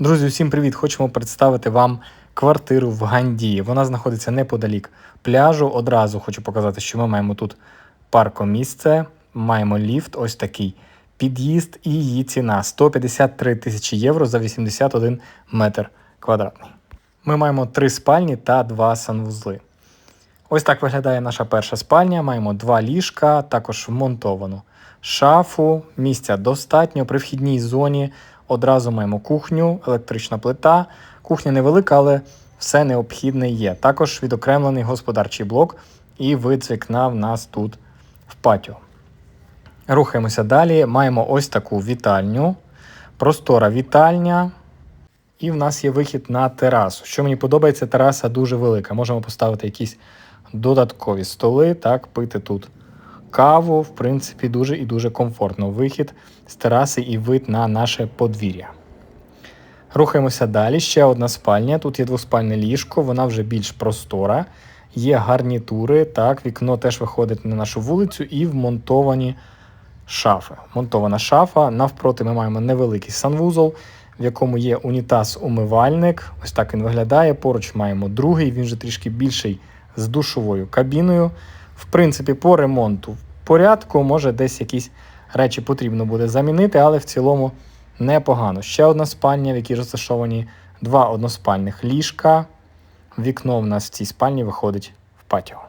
Друзі, усім привіт! Хочемо представити вам квартиру в Ганді. Вона знаходиться неподалік пляжу. Одразу хочу показати, що ми маємо тут паркомісце, маємо ліфт, ось такий під'їзд, і її ціна 153 тисячі євро за 81 метр квадратний. Ми маємо три спальні та два санвузли. Ось так виглядає наша перша спальня. Маємо два ліжка, також вмонтовану шафу, місця достатньо. При вхідній зоні одразу маємо кухню, електрична плита. Кухня невелика, але все необхідне є. Також відокремлений господарчий блок і вид вікна в нас тут в патіо. Рухаємося далі. Маємо ось таку вітальню, простора вітальня. І в нас є вихід на терасу. Що мені подобається, тераса дуже велика. Можемо поставити якісь додаткові столи, так, пити тут каву. В принципі, дуже і дуже комфортно. Вихід з тераси і вид на наше подвір'я. Рухаємося далі. Ще одна спальня. Тут є двоспальне ліжко, вона вже більш простора. Є гарнітури, так, вікно теж виходить на нашу вулицю і вмонтовані шафи. Монтована шафа. Навпроти ми маємо невеликий санвузол, в якому є унітаз-умивальник. Ось так він виглядає. Поруч маємо другий, він вже трішки більший з душовою кабіною. В принципі, по ремонту порядку, може десь якісь речі потрібно буде замінити, але в цілому непогано. Ще одна спальня, в якій розташовані два односпальних ліжка. Вікно в нас в цій спальні виходить в патіо.